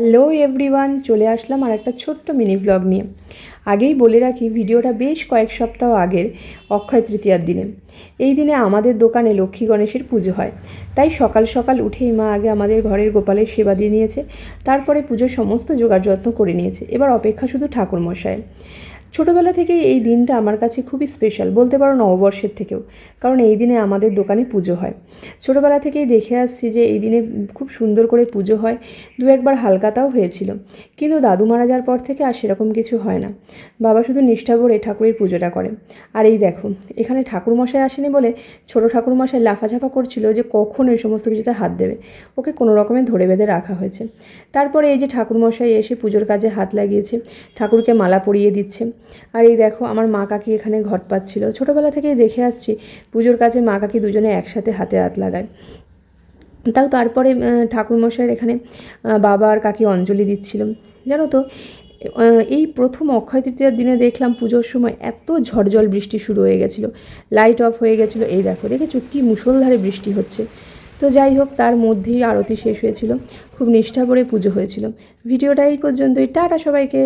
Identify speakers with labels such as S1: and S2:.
S1: Hello everyone চলে আসলাম আর একটা ছোট্ট মিনি ব্লগ নিয়ে। আগেই বলে রাখি, ভিডিওটা বেশ কয়েক সপ্তাহ আগের, অক্ষয় তৃতীয়ার দিনে। এই দিনে আমাদের দোকানে লক্ষ্মী গণেশের পুজো হয়। তাই সকাল সকাল উঠেই মা আগে আমাদের ঘরের গোপালের সেবা দিয়ে নিয়েছে, তারপরে পুজোর সমস্ত জোগাড় যত্ন করে নিয়েছে। এবার অপেক্ষা শুধু ঠাকুর মশাইয়ের ছোটোবেলা থেকেই এই দিনটা আমার কাছে খুবই স্পেশাল বলতে পারো নববর্ষের থেকেও, কারণ এই দিনে আমাদের দোকানে পুজো হয়। ছোটোবেলা থেকেই দেখে আসছি যে এই দিনে খুব সুন্দর করে পুজো হয়, দু একবার হালকাতাও হয়েছিল, কিন্তু দাদু মারা যাওয়ার পর থেকে আর সেরকম কিছু হয় না। বাবা শুধু নিষ্ঠা ভরে ঠাকুরের পুজোটা করে। আর এই দেখো, এখানে ঠাকুরমশাই আসেনি বলে ছোটো ঠাকুরমশাই লাফাঝাফা করছিল যে কখন এই সমস্ত কিছুতে হাত দেবে, ওকে কোনো রকমে ধরে বেঁধে রাখা হয়েছে। তারপরে এই যে ঠাকুরমশাই এসে পুজোর কাজে হাত লাগিয়েছে, ঠাকুরকে মালা পরিয়ে দিচ্ছে আর এই দেখো, আমার মা কাকি এখানে ঘট পাচ্ছিল। ছোটোবেলা থেকেই দেখে আসছি, পুজোর কাছে মা কাকি দুজনে একসাথে হাতে হাত লাগায়। তাও তারপরে ঠাকুরমশাইয়ের এখানে বাবা আর কাকি অঞ্জলি দিচ্ছিল। জানো তো এই প্রথম অক্ষয় তৃতীয়ার দিনে দেখলাম পুজোর সময় এত ঝড়জল বৃষ্টি শুরু হয়ে গেছিল। লাইট অফ হয়ে গেছিল। এই দেখো, দেখেছ কি মুষলধারে বৃষ্টি হচ্ছে। তো যাই হোক, তার মধ্যেই আরতি শেষ হয়েছিল। খুব নিষ্ঠা করে পুজো হয়েছিল। ভিডিওটা এই পর্যন্তই। টাটা সবাইকে।